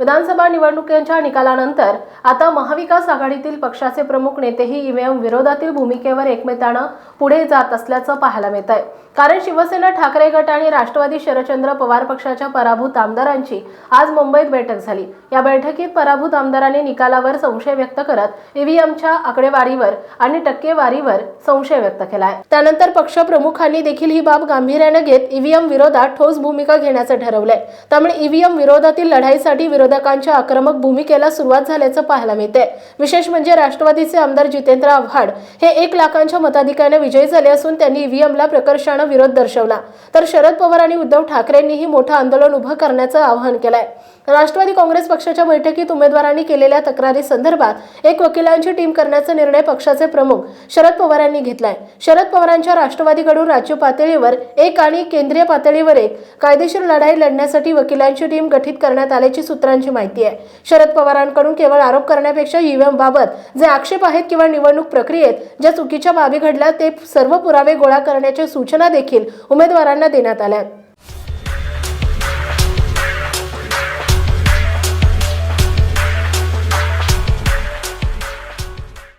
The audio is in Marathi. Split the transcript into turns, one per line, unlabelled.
विधानसभा निवडणुकीच्या निकालानंतर आता महाविकास आघाडीतील पक्षाचे प्रमुख नेतेही ईव्हीएम विरोधातील भूमिकेवर एकमेकानं पुढे जात असल्याचं पाहायला मिळत आहे कारण शिवसेना ठाकरे गट आणि राष्ट्रवादी शरदचंद्र पवार पक्षाच्या पराभूत आमदारांची आज मुंबईत बैठक झाली. या बैठकीत पराभूत आमदारांनी निकालावर संशय व्यक्त करत ईव्हीएमच्या आकडेवारीवर आणि टक्केवारीवर संशय व्यक्त केला आहे त्यानंतर पक्षप्रमुखांनी देखील ही बाब गांभीर्याने घेत ईव्हीएम विरोधात ठोस भूमिका घेण्याचं ठरवलंय. त्यामुळे ईव्हीएम विरोधातील लढाईसाठी विरोध विरोधकांच्या आक्रमक भूमिकेला सुरुवात झाल्याचं पाहायला मिळते विशेष म्हणजे राष्ट्रवादीचे आमदार जितेंद्र आव्हाड हे एक लाखांच्या मताधिक्याने विजयी झाले असून त्यांनी ईव्हीएमला प्रकर्षानं विरोध दर्शवला. तर शरद पवार आणि उद्धव ठाकरेंनीही मोठं आंदोलन उभं करण्याचं आवाहन केलंय. राष्ट्रवादी काँग्रेस पक्षाच्या बैठकीत उमेदवारांनी केलेल्या तक्रारी संदर्भात एक वकिलांची टीम करण्याचा निर्णय पक्षाचे प्रमुख शरद पवार यांनी घेतलाय. शरद पवारांच्या राष्ट्रवादीकडून राज्य पातळीवर एक आणि केंद्रीय पातळीवर एक कायदेशीर लढाई लढण्यासाठी वकिलांची टीम गठीत करण्यात आल्याची सूत्रांची माहिती आहे शरद पवारांकडून केवळ आरोप करण्यापेक्षा ईव्हीएमबाबत जे आक्षेप आहेत किंवा निवडणूक प्रक्रियेत ज्या चुकीच्या बाबी घडल्या ते सर्व पुरावे गोळा करण्याच्या सूचना देखील उमेदवारांना देण्यात आल्या आहेत.